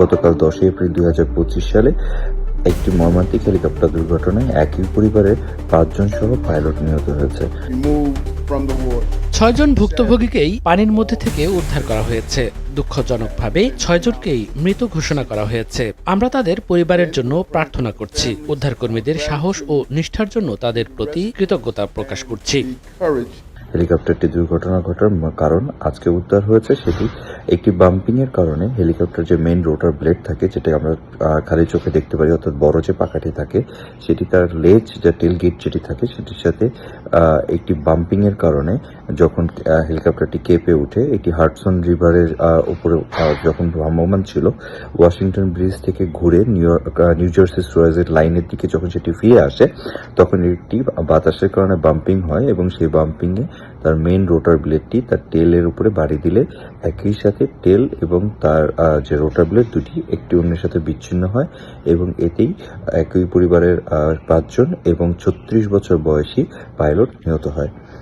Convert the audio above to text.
গতকাল দশই এপ্রিল দুই হাজার পঁচিশ সালে একটি মর্মান্তিক হেলিকপ্টার দুর্ঘটনায় একই পরিবারের পাঁচজন সহ পাইলট নিহত হয়েছে. ছয়জন ভুক্তভোগীকেই পানির মধ্যে থেকে উদ্ধার করা হয়েছে। দুঃখজনকভাবে ছয়জনকেই মৃত ঘোষণা করা হয়েছে। আমরা তাদের পরিবারের জন্য প্রার্থনা করছি। উদ্ধারকর্মীদের সাহস ও নিষ্ঠার জন্য তাদের প্রতি কৃতজ্ঞতা প্রকাশ করছি। হেলিকপ্টারটি দুর্ঘটনা ঘটার কারণ আজকে উদ্ধার হয়েছে সেটি একটি বাম্পিং এর কারণে। হেলিকপ্টার যে মেইন রোটার ব্লেড থাকে যেটা আমরা খালি চোখে দেখতে পারি, অর্থাৎ বড় যে পাখাটি থাকে, সেটি তার লেজ, যে টেল গেট যেটি থাকে, সেটির সাথে একটি বাম্পিং এর কারণে যখন হেলিকপ্টারটি কেঁপে ওঠে একটি হার্টসন রিভারের উপরে যখন ভ্রাম্যমান ছিল, ওয়াশিংটন ব্রিজ থেকে ঘুরে নিউ নিউ জার্সি সুয়েজের লাইনের দিকে যখন সেটি ফিরে আসে, তখন একটি বাতাসের কারণে বাম্পিং হয় এবং সেই বাম্পিং এ তার মেন রোটার ব্লেডটি তার টেলের উপরে বাড়ি দিলে একই সাথে টেল এবং তার যে রোটার ব্লেড দুটি একটি অন্যের সাথে বিচ্ছিন্ন হয় এবং এতেই একই পরিবারের পাঁচজন এবং ছত্রিশ বছর বয়সী পাইলট নিহত হয়।